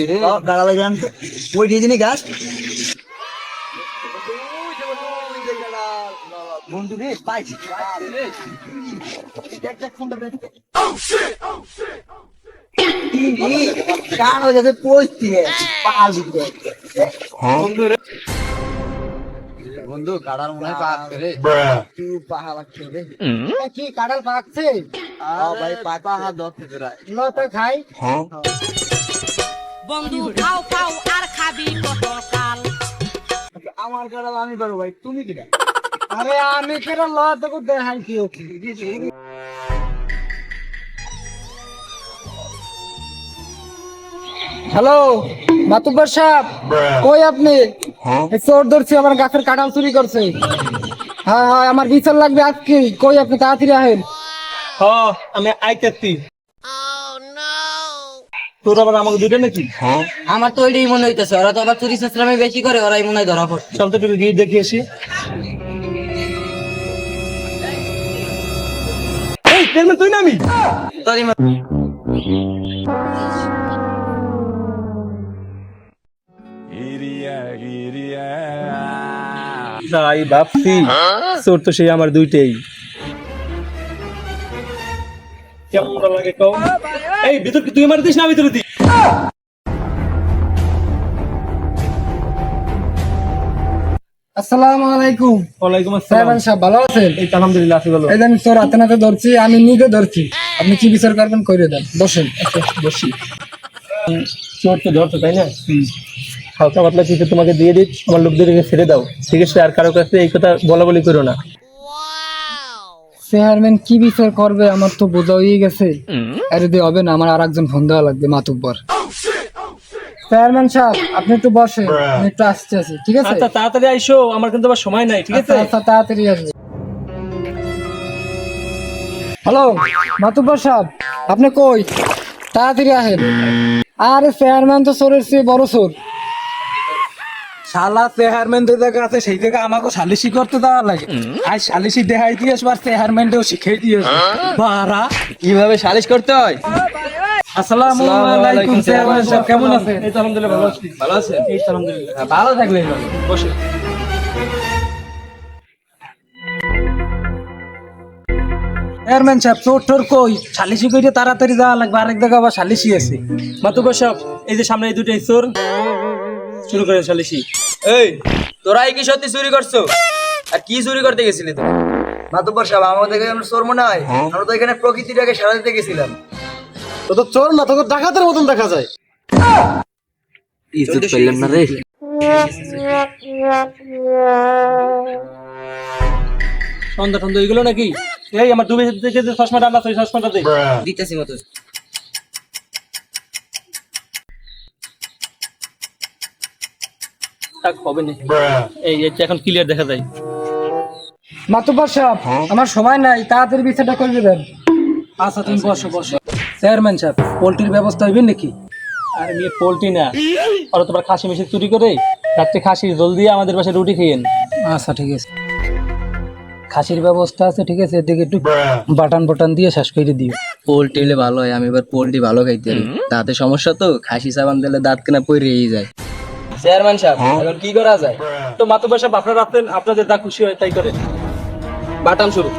রে গাড়া লাগলাম ওই দিয়ে দিনি গাছ বন্ধু রে পাইছি কান হয়ে যাচ্ছে পৌঁছতি পাল দিতে বন্ধু রে বন্ধু কাড়ার মনে হয় পাচ্ছে রে। তুই পাহা লাগছে রে। কি কাঁঠাল পাকছে? ভাই পাহা ধরতে তোরা ল তো খাই। বন্ধু খাও খাও আর খাবি কত কাল। আমার কাড়াল আমি পারব ভাই তুমি কিনা আরে আমি কেন ল তোকে দেখাইছি ওকে হ্যালো? মাতুব্বর সাহেব কই আপনি? চোর ধরছি আমার গাছের কাঁঠাল চুরি করছে। হ্যাঁ হ্যাঁ আমার বিচার লাগবে আজকে কই আপনি তাড়াতাড়ি আহেন। হ আমি আইতেছি। তোর আবার আমাকে দুটো নাকি? আমার তো ওইটাই মনে হইতেছে ওরা তো আবার চুরি সাসলামে বেশি করে ওরাই মনে হয় ধরা পড়ছে। চল তো একটু গিয়ে দেখে আসি। এই তুই না আমি তাই ভাবছি তোর তো সেই আমার দুইটাই। কেমন লাগে কও? এই ভিতর কি তুই আমার দিস না ভিতরে দিই আসসালামু আলাইকুম। ওয়ালাইকুম আসসালাম। সাহেব ভালো আছেন? এই আলহামদুলিল্লাহ আছি ভালো। এই আমি চোর হাতে নাতে ধরছি আমি নিজে ধরছি। আপনি কি বিচার করবেন? করে দেন। বসেন। বসি। চোর তো ধরতো তাই না? হালকা পাতলা কিছু তোমাকে দিয়ে দিই আমার লোকদেরকে ছেড়ে দাও। ঠিক আছে আর কারও কাছে এই কথা বলা বলি করো না। চেয়ারম্যান কি বিচার করবে? আমার তো বোঝা হয়ে গেছে। আর যদি হবে না আমার আর একজন ফোন দেওয়া লাগবে মাতুব্বর। চেয়ারম্যান সাহেব আপনি একটু বসে আমি একটু আসতে আছি ঠিক আছে? আচ্ছা তাড়াতাড়ি আইসো আমার কিন্তু আবার সময় নাই ঠিক আছে? আচ্ছা আচ্ছা তাড়াতাড়ি আসবে। হ্যালো মাতুব্বর সাহেব আপনি কই? তাড়াতাড়ি আহেন আরে চেয়ারম্যান তো চোরের চেয়ে বড় চোর। শালা চেয়ারম্যান যে জায়গা আছে সেই জায়গা আমাকে সালিশি করতে দেওয়া লাগে। আজ সালিশি দেখাই দিয়ে আসব আর চেয়ারম্যানটাও শিখিয়ে দিয়ে বারা। কীভাবে সালিশ করতে হয়? আসসালামু আলাইকুম চেয়ারম্যান সাহেব কেমন আছেন? এই আলহামদুলিল্লাহ ভালো আছি। ভালো আছে এই আলহামদুলিল্লাহ। ভালো থাকলে বসে চেয়ারম্যান সাহেব চোর টোর কই? সালিশি কইতে তাড়াতাড়ি যাওয়া লাগবে আরেক জায়গা আবার সালিশি আছে। মাতুবা সাহেব এই যে সামনে এই দুটাই চোর। শুরু করে সালিশি এই তোরাই কি সত্যি চুরি করছ? আর কি চুরি করতে গেছিলি তো মাতুব্বর সাহেব আমাদের দেখে আমরা চোর মনে হয়। আমরা তো এখানে প্রকৃতিটাকে সারা দিতে গেছিলাম। তো তো চোর না তোকে ডাকাতের মতন দেখা যায়। ইজ্জত পেলাম না রে। সন্ধ্যা সন্ধ্যা এগুলো নাকি? এই আমার দুবে থেকে যে চশমাটা আনলা ওই চশমাটা দে দিতেছি মতো। থাক হবে না। এই এখন ক্লিয়ার দেখা যায়। মাতুব্বর সাহেব আমার সময় নাই তাড়াতাড়ি বিচারটা করে দেন আচ্ছা তুমি বসো বসো। চেয়ারম্যান সাহেব পোল্ট্রির ব্যবস্থা হইবে নাকি? আর মেয়ে পোল্ট্রি না। ওরা তোমার খাসি মেশি চুরি করে রাত্রে খাসি জল দিয়ে আমাদের পাশে রুটি খেয়েন। আচ্ছা ঠিক আছে। খাসির ব্যবস্থা আছে ঠিক আছে এদিকে একটু বাটান বাটান দিয়ে শেষ করে দিও। পোল্ট্রি হলে ভালো হয় আমি এবার পোল্ট্রি ভালো খাইতে পারি। দাঁতে সমস্যা তো খাসি সাবান দিলে দাঁত কেনা পড়েই যায়। চেয়ারম্যান সাহেব এখন কি করা যায়? তো মাতুবা সাহেব আপনারা রাখতেন আপনাদের যা খুশি হয় তাই করে বাটাম শুরু।